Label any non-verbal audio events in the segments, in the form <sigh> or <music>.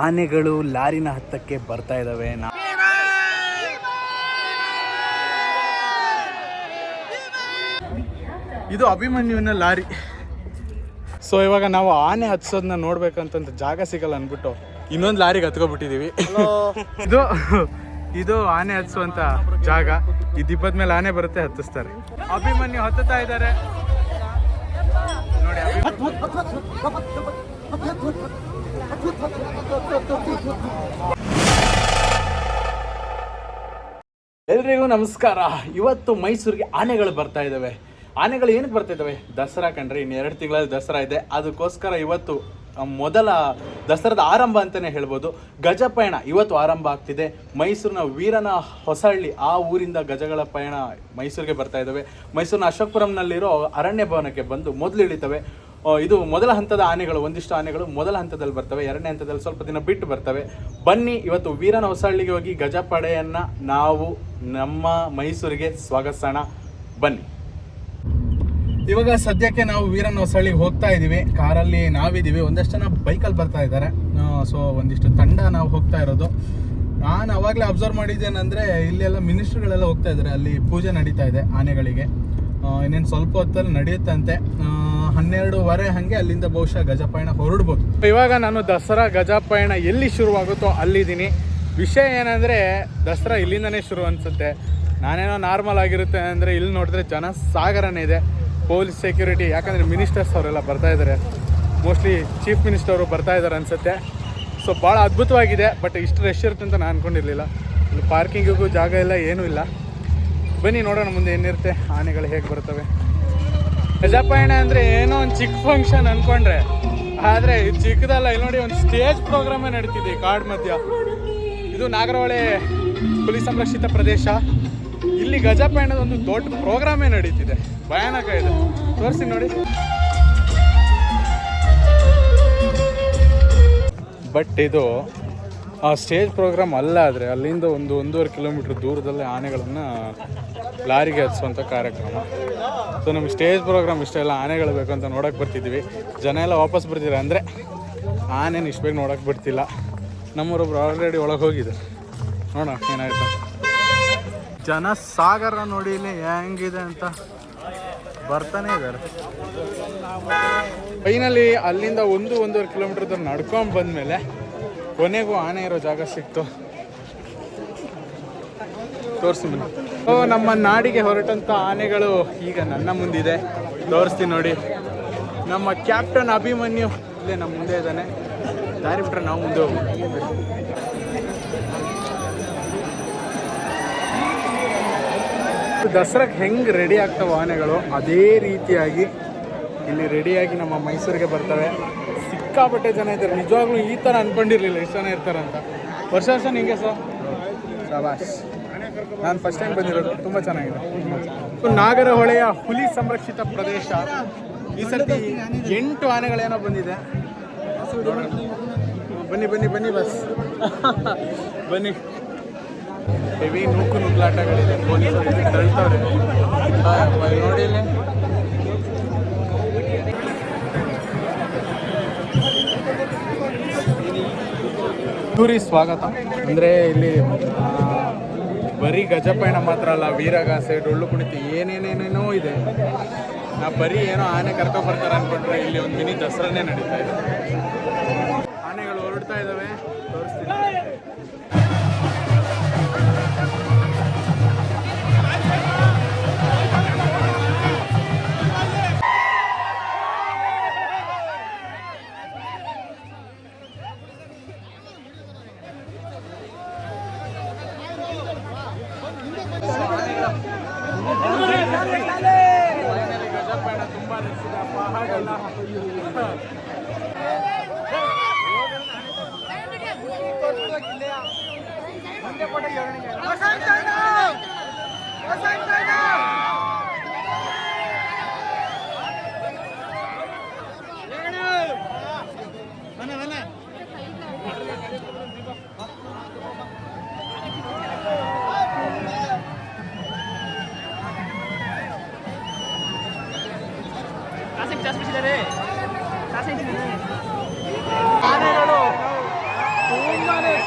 ಆನೆಗಳು ಲಾರಿನ ಹತ್ತಕ್ಕೆ ಬರ್ತಾ ಇದ್ದಾವೆ ನಾ ಇದು ಅಭಿಮನ್ಯುವಿನ ಲಾರಿ. ಸೊ ಇವಾಗ ನಾವು ಆನೆ ಹತ್ಸೋದನ್ನ ನೋಡ್ಬೇಕಂತಂತ ಜಾಗ ಸಿಗಲ್ಲ ಅಂದ್ಬಿಟ್ಟು ಇನ್ನೊಂದು ಲಾರಿಗೆ ಹತ್ಕೊಬಿಟ್ಟಿದೀವಿ. <laughs> ಇದು ಇದು ಆನೆ ಹತ್ಸುವಂತ ಜಾಗ. ಇದ್ ದಿಬ್ಬದ ಮೇಲೆ ಆನೆ ಬರುತ್ತೆ ಹತ್ತಿಸ್ತಾರೆ. ಅಭಿಮನ್ಯು ಹತ್ತುತ್ತಾ ಇದ್ದಾರೆ. ನೋಡಿ ಎಲ್ರಿಗೂ ನಮಸ್ಕಾರ. ಇವತ್ತು ಮೈಸೂರಿಗೆ ಆನೆಗಳು ಬರ್ತಾ ಇದ್ದಾವೆ ಆನೆಗಳು ಏನಕ್ಕೆ ಬರ್ತಾ ಇದ್ದಾವೆ ದಸರಾ ಕಂಡ್ರೆ ಇನ್ನು ಎರಡು ತಿಂಗಳಲ್ಲಿ ದಸರಾ ಇದೆ. ಅದಕ್ಕೋಸ್ಕರ ಇವತ್ತು ಮೊದಲ ದಸರಾದ ಆರಂಭ ಅಂತಲೇ ಹೇಳ್ಬೋದು. ಗಜಪಯಣ ಇವತ್ತು ಆರಂಭ ಆಗ್ತಿದೆ. ಮೈಸೂರಿನ ವೀರನ ಹೊಸಹಳ್ಳಿ, ಆ ಊರಿಂದ ಗಜಗಳ ಪಯಣ ಮೈಸೂರಿಗೆ ಬರ್ತಾ ಇದ್ದಾವೆ ಮೈಸೂರಿನ ಅಶೋಕಪುರಂನಲ್ಲಿರೋ ಅರಣ್ಯ ಭವನಕ್ಕೆ ಬಂದು ಮೊದಲು ಇಳಿತವೆ. ಇದು ಮೊದಲ ಹಂತದ ಆನೆಗಳು, ಒಂದಿಷ್ಟು ಆನೆಗಳು ಮೊದಲ ಹಂತದಲ್ಲಿ ಬರ್ತವೆ, ಎರಡನೇ ಹಂತದಲ್ಲಿ ಸ್ವಲ್ಪ ದಿನ ಬಿಟ್ಟು ಬರ್ತವೆ. ಬನ್ನಿ, ಇವತ್ತು ವೀರನ ಹೊಸಹಳ್ಳಿಗೆ ಹೋಗಿ ಗಜಪಡೆಯನ್ನು ನಾವು ನಮ್ಮ ಮೈಸೂರಿಗೆ ಸ್ವಾಗತಿಸೋಣ. ಬನ್ನಿ. ಇವಾಗ ಸದ್ಯಕ್ಕೆ ನಾವು ವೀರನ ಹೊಸಳ್ಳಿಗೆ ಹೋಗ್ತಾ ಇದೀವಿ ಕಾರಲ್ಲಿ ನಾವಿದ್ದೀವಿ. ಒಂದಷ್ಟು ಜನ ಬೈಕಲ್ಲಿ ಬರ್ತಾ ಇದ್ದಾರೆ. ಸೊ ಒಂದಿಷ್ಟು ತಂಡ ನಾವು ಹೋಗ್ತಾ ಇರೋದು. ನಾನು ಅವಾಗಲೇ ಅಬ್ಸರ್ವ್ ಮಾಡಿದ್ದೇನೆಂದರೆ, ಇಲ್ಲೆಲ್ಲ ಮಿನಿಸ್ಟ್ರುಗಳೆಲ್ಲ ಹೋಗ್ತಾ ಇದ್ದಾರೆ. ಅಲ್ಲಿ ಪೂಜೆ ನಡೀತಾ ಇದೆ ಆನೆಗಳಿಗೆ. ಇನ್ನೇನು ಸ್ವಲ್ಪ ಹೊತ್ತಲ್ಲಿ ನಡೆಯುತ್ತಂತೆ. ಹನ್ನೆರಡೂವರೆ ಹಾಗೆ ಅಲ್ಲಿಂದ ಬಹುಶಃ ಗಜಪಯಣ ಹೊರಡ್ಬೋದು. ಇವಾಗ ನಾನು ದಸರಾ ಗಜಪಯಣ ಎಲ್ಲಿ ಶುರುವಾಗುತ್ತೋ ಅಲ್ಲಿದ್ದೀನಿ. ವಿಷಯ ಏನಂದರೆ, ದಸರಾ ಇಲ್ಲಿಂದನೇ ಶುರು ಅನಿಸುತ್ತೆ. ನಾನೇನೋ ನಾರ್ಮಲ್ ಆಗಿರುತ್ತೆ ಅಂದರೆ ಇಲ್ಲಿ ನೋಡಿದ್ರೆ ಜನ ಸಾಗರನೇ ಇದೆ. ಪೊಲೀಸ್, ಸೆಕ್ಯೂರಿಟಿ, ಯಾಕಂದರೆ ಮಿನಿಸ್ಟರ್ಸ್ ಅವರೆಲ್ಲ ಬರ್ತಾ ಇದ್ದಾರೆ ಮೋಸ್ಟ್ಲಿ ಚೀಫ್ ಮಿನಿಸ್ಟರ್ ಅವರು ಬರ್ತಾ ಇದ್ದಾರೆ ಅನಿಸುತ್ತೆ. ಸೊ ಭಾಳ ಅದ್ಭುತವಾಗಿದೆ ಬಟ್ ಇಷ್ಟು ರಶ್ ಇರುತ್ತೆ ಅಂತ ನಾನು ಅನ್ಕೊಂಡಿರಲಿಲ್ಲ. ಇಲ್ಲಿ ಪಾರ್ಕಿಂಗಿಗೂ ಜಾಗ ಇಲ್ಲ, ಏನೂ ಇಲ್ಲ. ಬನ್ನಿ ನೋಡೋಣ ಮುಂದೆ ಏನಿರುತ್ತೆ, ಆನೆಗಳು ಹೇಗೆ ಬರ್ತವೆ. ಗಜಪಯಣ ಅಂದರೆ ಏನೋ ಒಂದು ಚಿಕ್ಕ ಫಂಕ್ಷನ್ ಅನ್ಕೊಂಡ್ರೆ. ಆದರೆ ಇದು ಚಿಕ್ಕದಲ್ಲ, ಇಲ್ಲಿ ನೋಡಿ ಒಂದು ಸ್ಟೇಜ್ ಪ್ರೋಗ್ರಾಮೇ ನಡೀತಿದೆ ಕಾಡು ಮಧ್ಯ. ಇದು ನಾಗರಹೊಳೆ ಹುಲಿ ಸಂರಕ್ಷಿತ ಪ್ರದೇಶ. ಇಲ್ಲಿ ಗಜಪಯಣದ ಒಂದು ದೊಡ್ಡ ಪ್ರೋಗ್ರಾಮೇ ನಡೀತಿದೆ. ಭಯಾನಕ ಇದೆ. ತೋರಿಸಿ ನೋಡಿ. ಬಟ್ ಇದು ಆ ಸ್ಟೇಜ್ ಪ್ರೋಗ್ರಾಮ್ ಅಲ್ಲ ಆದರೆ ಅಲ್ಲಿಂದ ಒಂದು ಒಂದೂವರೆ ಕಿಲೋಮೀಟ್ರ್ ದೂರದಲ್ಲೇ ಆನೆಗಳನ್ನು ಲಾರಿಗೆ ಹಚ್ಚುವಂಥ ಕಾರ್ಯಕ್ರಮ. ಸೊ ನಮ್ಗೆ ಸ್ಟೇಜ್ ಪ್ರೋಗ್ರಾಮ್ ಇಷ್ಟೆಲ್ಲ ಆನೆಗಳು ಬೇಕು ಅಂತ ನೋಡೋಕೆ ಬರ್ತಿದ್ವಿ. ಜನ ಎಲ್ಲ ವಾಪಸ್ ಬರ್ತಿದ್ದಾರೆ. ಅಂದರೆ ಆನೆನ ಇಷ್ಟು ಬೇಗ ನೋಡೋಕೆ ಬಿಡ್ತಿಲ್ಲ ನಮ್ಮೂರೊಬ್ರು ಆಲ್ರೆಡಿ ಒಳಗೆ ಹೋಗಿದ್ದಾರೆ. ನೋಡೋಣ, ಏನಾಯ್ತು. ಜನ ಸಾಗರ ನೋಡಿ ಇಲ್ಲಿ ಹೆಂಗಿದೆ ಅಂತ ಬರ್ತಾನೆ ಇದ್ದಾರೆ. ಫೈನಲಿ ಅಲ್ಲಿಂದ ಒಂದು, ಒಂದೂವರೆ ಕಿಲೋಮೀಟರ್ ದೂರ ನಡ್ಕೊಂಡು ಬಂದಮೇಲೆ ಕೊನೆಗೂ ಆನೆ ಇರೋ ಜಾಗ ಸಿಕ್ತು. ತೋರಿಸಿ ನಮ್ಮ ನಾಡಿಗೆ ಹೊರಟಂಥ ಆನೆಗಳು ಈಗ ನನ್ನ ಮುಂದಿದೆ. ತೋರಿಸ್ತೀನಿ ನೋಡಿ. ನಮ್ಮ ಕ್ಯಾಪ್ಟನ್ ಅಭಿಮನ್ಯು ಇಲ್ಲೇ ನಮ್ಮ ಮುಂದೆ ಇದ್ದಾನೆ. ದಾರಿ ಬಿಟ್ರೆ ನಾವು ಮುಂದೆ ದಸರಾಗೆ ಹೆಂಗೆ ರೆಡಿ ಆಗ್ತಾವ ಆನೆಗಳು? ಅದೇ ರೀತಿಯಾಗಿ ಇಲ್ಲಿ ರೆಡಿಯಾಗಿ ನಮ್ಮ ಮೈಸೂರಿಗೆ ಬರ್ತವೆ. ಸಿಕ್ಕಾಪಟ್ಟೆ ಜನ ಇದ್ದಾರೆ. ನಿಜವಾಗ್ಲೂ ಈ ಥರ ಅನ್ಕೊಂಡಿರ್ಲಿಲ್ಲ. ಎಷ್ಟು ಜನ ಇರ್ತಾರೆ ಅಂತ ವರ್ಷ ವರ್ಷ ನಿಂಗೆ ಸರ್. ಶಬಾಷ್. ನಾನು ಫಸ್ಟ್ ಟೈಮ್ ಬಂದಿರೋದು, ತುಂಬ ಚೆನ್ನಾಗಿದೆ. ನಾಗರ ನಾಗರಹೊಳೆಯ ಹುಲಿ ಸಂರಕ್ಷಿತ ಪ್ರದೇಶ. ಈ ಸರ್ತಿ ಎಂಟು ಆನೆಗಳೇನೋ ಬಂದಿದೆ. ಬನ್ನಿ ಬನ್ನಿ ಬನ್ನಿ, ಬಸ್. ಬನ್ನಿ. ಹೆವಿ ನೂಕು ನುಗ್ಲಾಟಗಳಿದೆ ಪೊಲೀಸರು ತಳ್ತವ್ರೆ. ನೋಡಿ ಇಲ್ಲಿ. ಟೂರಿ ಸ್ವಾಗತ. ಅಂದರೆ ಇಲ್ಲಿ ಬರೀ ಗಜಪಯಣ ಮಾತ್ರ ಅಲ್ಲ, ವೀರಗಾಸೆ ಡೊಳ್ಳು ಕುಣಿತ ಏನೇನೇನೇನೋ ಇದೆ. ನಾ ಬರೀ ಏನೋ ಆನೆ ಕರ್ಕೊ ಬರ್ತಾರೆ ಅನ್ಕೊಂಡ್ರೆ ಇಲ್ಲಿ ಒಂದು ಮಿನಿ ದಸರಾನೇ ನಡೀತಾ ಇದೆ. ಆನೆಗಳು ಹೊರಡ್ತಾ ಇದ್ದಾವೆ.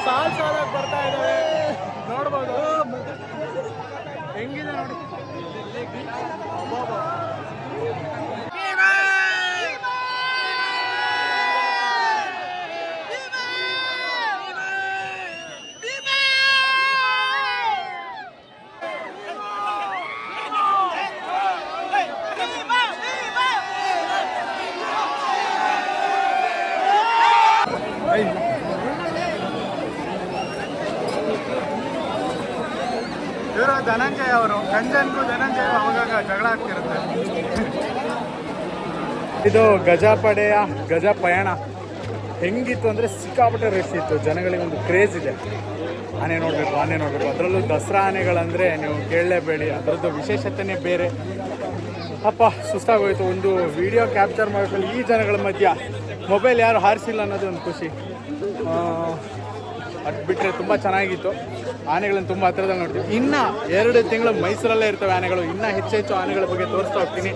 ಸಾಲ ಸಾಲ ಬರ್ತಾ ಇದ್ದಾವೆ ನೋಡ್ಬೋದು. ಹೆಂಗಿದೆ ನೋಡಿ. ಅವರು ಕಂಜನ್ಗೂ ಧನಂಜಯ ಅವಾಗ ಜಗಳ ಆಗ್ತಿರುತ್ತೆ. ಇದು ಗಜಪಡೆಯ ಗಜ ಪಯಣ ಹೆಂಗಿತ್ತು ಅಂದರೆ ಸಿಕ್ಕಾಪಟ್ಟೆ ರಶ್ ಇತ್ತು. ಜನಗಳಿಗೆ ಒಂದು ಕ್ರೇಜ್ ಇದೆ. ಆನೆ ನೋಡಬೇಕು ಆನೆ ನೋಡಬೇಕು. ಅದರಲ್ಲೂ ದಸರಾ ಆನೆಗಳಂದರೆ ನೀವು ಕೇಳಲೇಬೇಡಿ. ಅದರದ್ದು ವಿಶೇಷತೆನೇ ಬೇರೆ. ಅಪ್ಪ, ಸುಸ್ತಾಗೋಯ್ತು. ಒಂದು ವಿಡಿಯೋ ಕ್ಯಾಪ್ಚರ್ ಮಾಡಬೇಕು ಈ ಜನಗಳ ಮಧ್ಯ ಮೊಬೈಲ್ ಯಾರು ಹಾರಿಸಿಲ್ಲ ಅನ್ನೋದು ಒಂದು ಖುಷಿ. ಅದು ಬಿಟ್ಟರೆ ತುಂಬ ಚೆನ್ನಾಗಿತ್ತು. ಆನೆಗಳನ್ನು ತುಂಬ ಹತ್ತಿರದಲ್ಲಿ ನೋಡ್ತೀವಿ. ಇನ್ನು ಎರಡು ತಿಂಗಳು ಮೈಸೂರಲ್ಲೇ ಇರ್ತವೆ ಆನೆಗಳು. ಇನ್ನೂ ಹೆಚ್ಚು ಹೆಚ್ಚು ಆನೆಗಳ ಬಗ್ಗೆ ತೋರಿಸ್ತಾ ಹೋಗ್ತೀನಿ.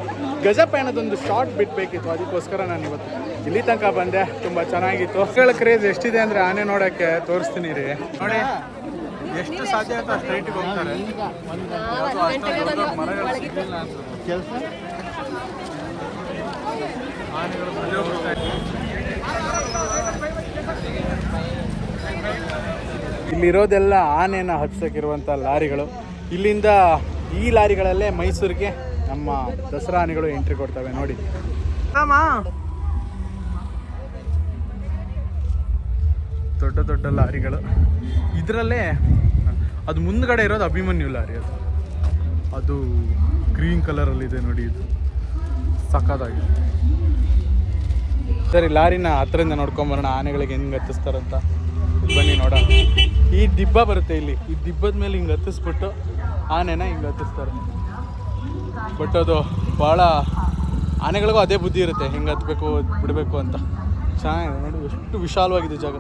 ಗಜಪಯಣದೊಂದು ಶಾರ್ಟ್ ಬಿಟ್ಬೇಕಿತ್ತು ಅದಕ್ಕೋಸ್ಕರ ನಾನು ಇವತ್ತು ಇಲ್ಲಿ ತನಕ ಬಂದೆ. ತುಂಬ ಚೆನ್ನಾಗಿತ್ತು. ಮಕ್ಕಳ ಕ್ರೇಜ್ ಎಷ್ಟಿದೆ ಅಂದರೆ ಆನೆ ನೋಡೋಕ್ಕೆ ತೋರಿಸ್ತೀನಿ ರೀ. ನೋಡಿ, ಎಷ್ಟು ಸಾಧ್ಯ ಆಯ್ತು. ಅಷ್ಟು ಹೋಗ್ತಾರೆ ಕೆಲಸ ಆನೆಗಳು ಇಲ್ಲಿರೋದೆಲ್ಲ ಆನೆಯನ್ನು ಹತ್ಸಕ್ಕಿರುವಂಥ ಲಾರಿಗಳು. ಇಲ್ಲಿಂದ ಈ ಲಾರಿಗಳಲ್ಲೇ ಮೈಸೂರಿಗೆ ನಮ್ಮ ದಸರಾ ಆನೆಗಳು ಎಂಟ್ರಿ ಕೊಡ್ತವೆ ನೋಡಿ. ದೊಡ್ಡ ದೊಡ್ಡ ಲಾರಿಗಳು. ಇದರಲ್ಲೇ ಅದು ಮುಂದ್ಗಡೆ ಇರೋದು ಅಭಿಮನ್ಯು ಲಾರಿ ಅದು. ಅದು ಗ್ರೀನ್ ಕಲರಲ್ಲಿದೆ ನೋಡಿ ಇದು. ಸಖತ್ತಾಗಿದೆ. ಸರಿ, ಲಾರಿನ ಹತ್ರದಿಂದ ನೋಡ್ಕೊಂಬರೋಣ, ಆನೆಗಳಿಗೆ ಹೆಂಗೆ ಹತ್ತಿಸ್ತಾರಂತ. ಬನ್ನಿ ನೋಡ ಈ ದಿಬ್ಬ ಬರುತ್ತೆ ಇಲ್ಲಿ. ಈ ದಿಬ್ಬದ ಮೇಲೆ ಹಿಂಗೆ ಹತ್ತಿಸ್ಬಿಟ್ಟು ಆನೆನ ಹಿಂಗೆ ಹತ್ತಿಸ್ತಾರೆ. ಬಟ್ ಅದು ಭಾಳ ಆನೆಗಳಿಗೂ ಅದೇ ಬುದ್ಧಿ ಇರುತ್ತೆ. ಹೆಂಗೆ ಹತ್ತಬೇಕು ಬಿಡಬೇಕು ಅಂತ. ಚೆನ್ನಾಗಿದೆ ನೋಡಿ, ಎಷ್ಟು ವಿಶಾಲವಾಗಿದೆ ಜಾಗ.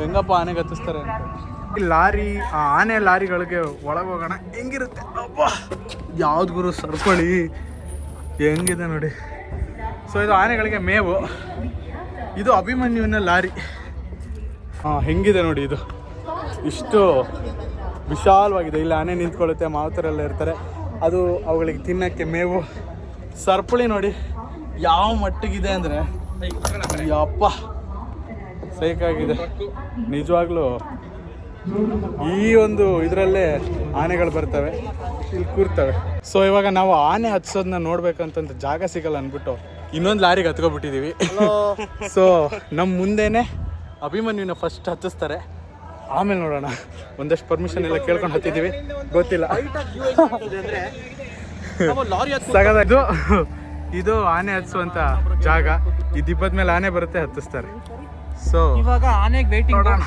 ಹೆಂಗಪ್ಪ ಆನೆಗೆ ಹತ್ತಿಸ್ತಾರೆ ಅಂತ. ಲಾರಿ, ಆ ಆನೆ ಲಾರಿಗಳಿಗೆ ಒಳಗೆ ಹೋಗೋಣ. ಹೆಂಗಿರುತ್ತೆ? ಅಪ್ಪ ಯಾವ್ದು ಗುರು ಸರ್ಕೊಳ್ಳಿ. ಹೆಂಗಿದೆ ನೋಡಿ. ಸೊ ಇದು ಆನೆಗಳಿಗೆ ಮೇವು. ಇದು ಅಭಿಮನ್ಯುವಿನ ಲಾರಿ. ಹಾಂ ಹೆಂಗಿದೆ ನೋಡಿ ಇದು? ಇಷ್ಟು ವಿಶಾಲವಾಗಿದೆ. ಇಲ್ಲಿ ಆನೆ ನಿಂತ್ಕೊಳ್ಳುತ್ತೆ ಮಾವುತರೆಲ್ಲ ಇರ್ತಾರೆ. ಅದು ಅವುಗಳಿಗೆ ತಿನ್ನಕ್ಕೆ ಮೇವು. ಸರ್ಪಳಿ ನೋಡಿ ಯಾವ ಮಟ್ಟಿಗಿದೆ ಅಂದರೆ ಅಪ್ಪ ಸೈಕಾಗಿದೆ ನಿಜವಾಗ್ಲೂ ಈ ಒಂದು ಇದರಲ್ಲೇ ಆನೆಗಳು ಬರ್ತವೆ ಇಲ್ಲಿ ಕೂರ್ತವೆ. ಸೊ ಇವಾಗ ನಾವು ಆನೆ ಹತ್ಸೋದನ್ನ ನೋಡ್ಬೇಕಂತಂತ ಜಾಗ ಸಿಗಲ್ಲ ಅಂದ್ಬಿಟ್ಟು ಇನ್ನೊಂದು ಲಾರಿಗೆ ಹತ್ಕೊಬಿಟ್ಟಿದ್ದೀವಿ ಸೊ ನಮ್ಮ ಮುಂದೆನೆ ಅಭಿಮನ್ಯುನ ಫಸ್ಟ್ ಹಚ್ಚಿಸ್ತಾರೆ ಆಮೇಲೆ ನೋಡೋಣ. ಒಂದಷ್ಟು ಪರ್ಮಿಷನ್ ಎಲ್ಲ ಕೇಳ್ಕೊಂಡು ಹತ್ತಿದ್ದೀವಿ ಗೊತ್ತಿಲ್ಲ. ಸಗದ ಇದು ಇದು ಆನೆ ಹತ್ಸುವಂತ ಜಾಗ. ದಿಬ್ಬದ ಮೇಲೆ ಆನೆ ಬರುತ್ತೆ ಹತ್ತಿಸ್ತಾರೆ. ಸೊ ಇವಾಗ ಆನೆಗೆ ವೇಟಿಂಗ್ ನೋಡೋಣ.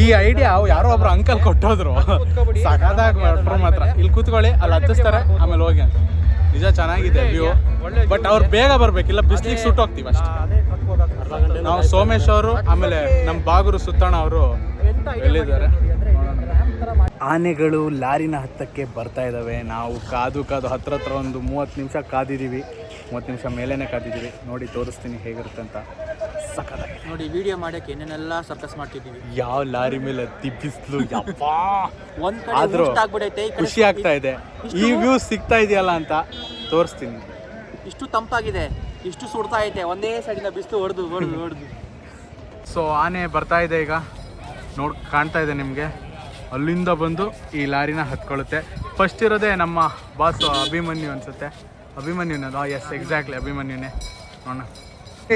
ಈ ಐಡಿಯಾ ಯಾರೋ ಒಬ್ರು ಅಂಕಲ್ ಕೊಟ್ಟೋದ್ರು. ಸಗದಾಗ ಮಾತ್ರ ಇಲ್ಲಿ ಕೂತ್ಕೊಳ್ಳಿ ಅಲ್ಲಿ ಹತ್ತಿಸ್ತಾರೆ ಆಮೇಲೆ ಹೋಗಿ ಅಂತ. ನಿಜ ಚೆನ್ನಾಗಿದೆ ವ್ಯೂ ಬಟ್ ಅವ್ರು ಬೇಗ ಬರ್ಬೇಕಿಲ್ಲ ಬಿಸ್ಲಿಗೆ ಸುಟ್ಟು ಹೋಗ್ತೀವಿ ಅಷ್ಟೇ. ನಾವು ಸೋಮೇಶ್ ಅವರು ಆಮೇಲೆ ನಮ್ಮ ಬಾಗೂರು ಸುತ್ತಣ ಅವರು ಎಲ್ಲಿದ್ದಾರೆ? ಆನೆಗಳು ಲಾರಿನ ಹತ್ತಕ್ಕೆ ಬರ್ತಾ ಇದ್ದಾವೆ ನಾವು ಕಾದು ಕಾದು ಹತ್ರ ಹತ್ರ ಒಂದು ಮೂವತ್ತು ನಿಮಿಷ ಕಾದಿದ್ದೀವಿ. ಮೂವತ್ತು ನಿಮಿಷ ಮೇಲೇನೆ ಕಾದಿದ್ದೀವಿ. ನೋಡಿ ತೋರಿಸ್ತೀನಿ ಹೇಗಿರುತ್ತೆ ಅಂತ. ನೋಡಿ ವಿಡಿಯೋ ಮಾಡಕ್ಕೆ ಏನೇನೆಲ್ಲ ಸರ್ಕಸ್ ಮಾಡ್ತಿದ್ದೀವಿ. ಯಾವ ಲಾರಿ ಮೇಲೆ ಹತ್ತಿ ಬಿಸಿಲು ಯಪ್ಪಾ! ಒಂದ್ ಕಡೆ ಆದ್ರೂ ಊಟ ಆಗ್ಬಿಡೈತೆ ಈ ಕಡೆ ಖುಷಿ ಆಗ್ತಾ ಇದೆ. ಈ ವ್ಯೂ ಸಿಗ್ತಾ ಇದೆಯಲ್ಲ ಅಂತ ತೋರಿಸ್ತೀನಿ. ಇಷ್ಟು ತಂಪಾಗಿದೆ ಇಷ್ಟು ಸುಡ್ತಾ ಐತೆ ಒಂದೇ ಸೈಡಿಂದ ಬಿಸಿಲು ಹೊಡೆದು ಹೊಡೆದು ಹೊಡೆದು. ಸೊ ಆನೆ ಬರ್ತಾ ಇದೆ ಈಗ. ನೋಡ್ ಕಾಣ್ತಾ ಇದೆ ನಿಮಗೆ. ಅಲ್ಲಿಂದ ಬಂದು ಈ ಲಾರಿನ ಹತ್ಕೊಳ್ಳುತ್ತೆ. ಫಸ್ಟ್ ಇರೋದೇ ನಮ್ಮ ಬಾಸ್ ಅಭಿಮನ್ಯು ಅನ್ಸುತ್ತೆ. ಅಭಿಮನ್ಯುನದು ಎಸ್ ಎಕ್ಸಾಕ್ಟ್ಲಿ ಅಭಿಮನ್ಯುನೇ. ನೋಡೋಣ.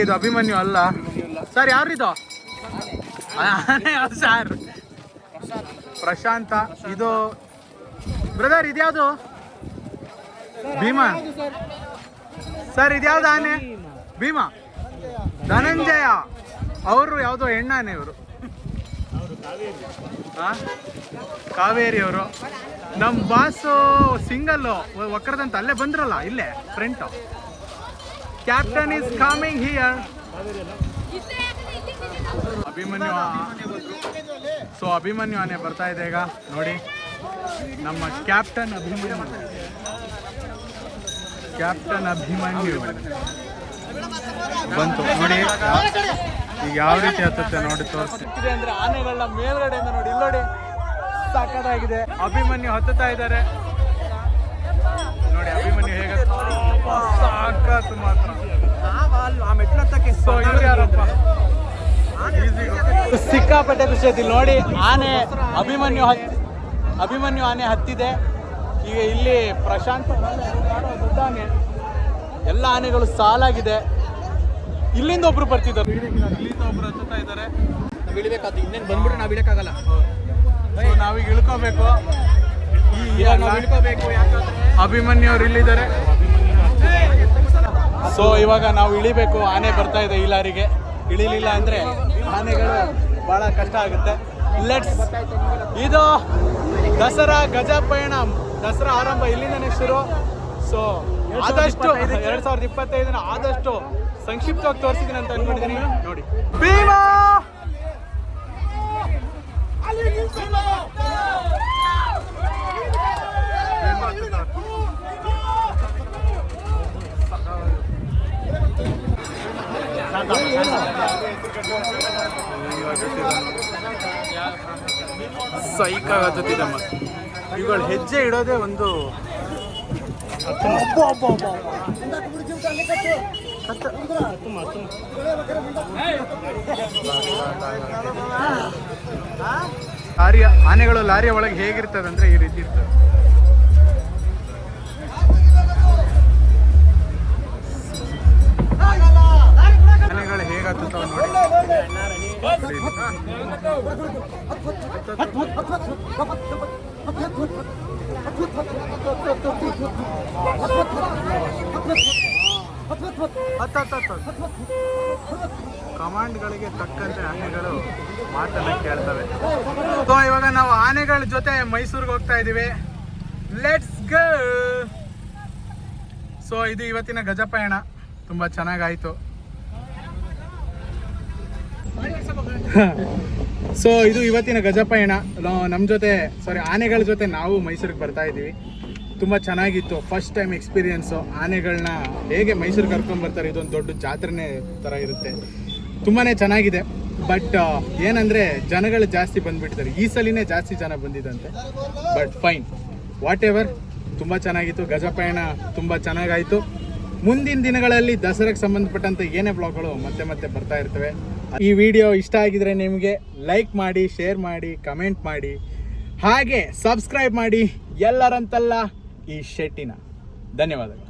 ಇದು ಅಭಿಮನ್ಯು ಅಲ್ಲ. ಸರ್ ಯಾರಿದು ಸರ್ ಪ್ರಶಾಂತ. ಇದು ಬ್ರದರ್ ಇದ್ಯಾವುದು? ಭೀಮಾ. ಸರ್ ಇದ್ಯಾವ್ದು ಆನೆ? ಭೀಮಾ. ಧನಂಜಯ. ಅವರು ಯಾವುದೋ ಹೆಣ್ಣಾನೆ ಇವರು. ಕಾವೇರಿ ಅವರು. ನಮ್ಮ ಬಾಸು ಸಿಂಗಲ್ಲು ಒಕ್ಕರದಂತ ಅಲ್ಲೇ ಬಂದ್ರಲ್ಲ, ಇಲ್ಲೇ front captain is coming here Abhimanyu so Abhimanyu ಆನೆ ಬರ್ತಾ ಇದೆ ಈಗ ನೋಡಿ. ನಮ್ಮ ಕ್ಯಾಪ್ಟನ್ ಅಭಿಮನ್ಯು. ಕ್ಯಾಪ್ಟನ್ ಅಭಿಮನ್ಯು. ಬಂತು ನೋಡಿ. ಈಗ ಯಾವ ರೀತಿ ಹತ್ತುತ್ತೆ ನೋಡಿ ತೋರಿಸ್ತಿದೆ ಅಂದ್ರೆ ಆನೆಗಳನ್ನ ಮೇಲ್ಗಡೆಯಿಂದ ನೋಡಿ ಇಲ್ಲಿ ನೋಡಿ ಸಾಕಾಗಿದೆ ಅಭಿಮನ್ಯು ಹತ್ತುತ್ತಾ ಇದ್ದಾರೆ. ನೋಡಿ ಅಭಿಮನ್ಯು ಹೇಗೆ ಸಾಕಾತು ಮಾತ್ರ. ಆ ಮೆಟ್ಲು ಹತ್ತಕ್ಕೆ ಸಿಕ್ಕಾಪಟ್ಟೆ ಖುಷಿ ಆಯ್ತು. ನೋಡಿ ಆನೆ ಅಭಿಮನ್ಯು ಅಭಿಮನ್ಯು ಆನೆ ಹತ್ತಿದೆ. ಈಗ ಇಲ್ಲಿ ಪ್ರಶಾಂತ್ ದೊಡ್ಡ ಆನೆ ಎಲ್ಲ ಆನೆಗಳು ಸಾಲಾಗಿದೆ. ಇಲ್ಲಿಂದ ಒಬ್ರು ಬರ್ತಿದ್ದಾರೆ. ಇಲ್ಲಿಂದ ಒಬ್ರು ಹಚ್ಚುತ್ತಾ ಇದ್ದಾರೆ ನಾವು ಇಳಿಬೇಕಾದ ಇನ್ನೇನು ಬಂದ್ಬಿಟ್ರೆ ನಾವು ಇಳಕಾಗಲ್ಲ ನಾವೀಗ ಇಳ್ಕೋಬೇಕು. ಇವಾಗ ನಾವು ಇಳ್ಕೋಬೇಕು ಯಾಕಂದ್ರೆ ಅಭಿಮನ್ಯು ಅವ್ರು ಇಲ್ಲಿದ್ದಾರೆ. ಸೊ ಇವಾಗ ನಾವು ಇಳಿಬೇಕು. ಆನೆ ಬರ್ತಾ ಇದೆ ಈ ಲಾರಿಗೆ. ಇಳಿಲಿಲ್ಲ ಅಂದ್ರೆ ಆನೆಗಳು ಬಹಳ ಕಷ್ಟ ಆಗುತ್ತೆ. ಲೆಟ್ಸ್ ಇದು ದಸರಾ ಗಜ ಪಯಣ. ದಸರಾ ಆರಂಭ ಇಲ್ಲಿಂದನೇ ಶುರು. ಸೊ ಆದಷ್ಟು ಎರಡು ಸಾವಿರದ ಇಪ್ಪತ್ತೈದನ ಆದಷ್ಟು ಸಂಕ್ಷಿಪ್ತವಾಗಿ ತೋರಿಸಿದ್ದೀನಿ ಅಂತ ಅನ್ಕೊಂಡಿದ್ದೀನಿ ನೋಡಿ. ಸೈಕಾಗ ಹತ್ತುತ್ತಿದ್ದಮ್ಮ ಇವುಗಳು ಹೆಜ್ಜೆ ಇಡೋದೇ ಒಂದು ಲಾರಿಯ ಆನೆಗಳು ಲಾರಿಯ ಒಳಗೆ ಹೇಗಿರ್ತದೆ ಅಂದ್ರೆ ಈ ರೀತಿ ಇರ್ತದೆ ಆನೆಗಳು ಹೇಗೆ ಹತ್ತುತ್ತಾವ ನೋಡಿ ಕಮಾಂಡ್ಗಳಿಗೆ ತಕ್ಕಂತೆ ಆನೆಗಳು ಮಾತನ್ನ ಕೇಳ್ತವೆ. ಸೊ ಇವಾಗ ನಾವು ಆನೆಗಳ ಜೊತೆ ಮೈಸೂರಿಗೆ ಹೋಗ್ತಾ ಇದೀವಿ ಲೆಟ್ಸ್ ಗೋ ಸೊ ಇದು ಇವತ್ತಿನ ಗಜಪಯಣ. ತುಂಬಾ ಚೆನ್ನಾಗಾಯ್ತು. ಸೊ ಇದು ಇವತ್ತಿನ ಗಜಪಯಣ. ನಮ್ಮ ಜೊತೆ ಸಾರಿ ಆನೆಗಳ ಜೊತೆ ನಾವು ಮೈಸೂರಿಗೆ ಬರ್ತಾ ಇದ್ದೀವಿ. ತುಂಬ ಚೆನ್ನಾಗಿತ್ತು. ಫಸ್ಟ್ ಟೈಮ್ ಎಕ್ಸ್ಪೀರಿಯನ್ಸು ಆನೆಗಳನ್ನ ಹೇಗೆ ಮೈಸೂರು ಕರ್ಕೊಂಡ್ ಬರ್ತಾರೆ, ಇದೊಂದು ದೊಡ್ಡ ಜಾತ್ರೆನೇ ಥರ ಇರುತ್ತೆ. ತುಂಬಾ ಚೆನ್ನಾಗಿದೆ. ಬಟ್ ಏನಂದರೆ ಜನಗಳು ಜಾಸ್ತಿ ಬಂದ್ಬಿಟ್ಟಿದ್ದಾರೆ. ಈ ಸಲಿನೇ ಜಾಸ್ತಿ ಜನ ಬಂದಿದಂತೆ. ಬಟ್ ಫೈನ್ ವಾಟ್ ಎವರ್ ತುಂಬ ಚೆನ್ನಾಗಿತ್ತು. ಗಜಪಯಣ ತುಂಬ ಚೆನ್ನಾಗಾಯಿತು. ಮುಂದಿನ ದಿನಗಳಲ್ಲಿ ದಸರಾಗೆ ಸಂಬಂಧಪಟ್ಟಂತೆ ಏನೇ ಬ್ಲಾಗ್ಗಳು ಮತ್ತೆ ಮತ್ತೆ ಬರ್ತಾ ಇರ್ತವೆ. ಈ ವಿಡಿಯೋ ಇಷ್ಟ ಆಗಿದ್ರೆ ನಿಮಗೆ ಲೈಕ್ ಮಾಡಿ ಶೇರ್ ಮಾಡಿ ಕಮೆಂಟ್ ಮಾಡಿ. ಹಾಗೆ ಸಬ್ಸ್ಕ್ರೈಬ್ ಮಾಡಿ. ಎಲ್ಲರಂತಲ್ಲ. ఈ షెట్టిన. ధన్యవాదాలు.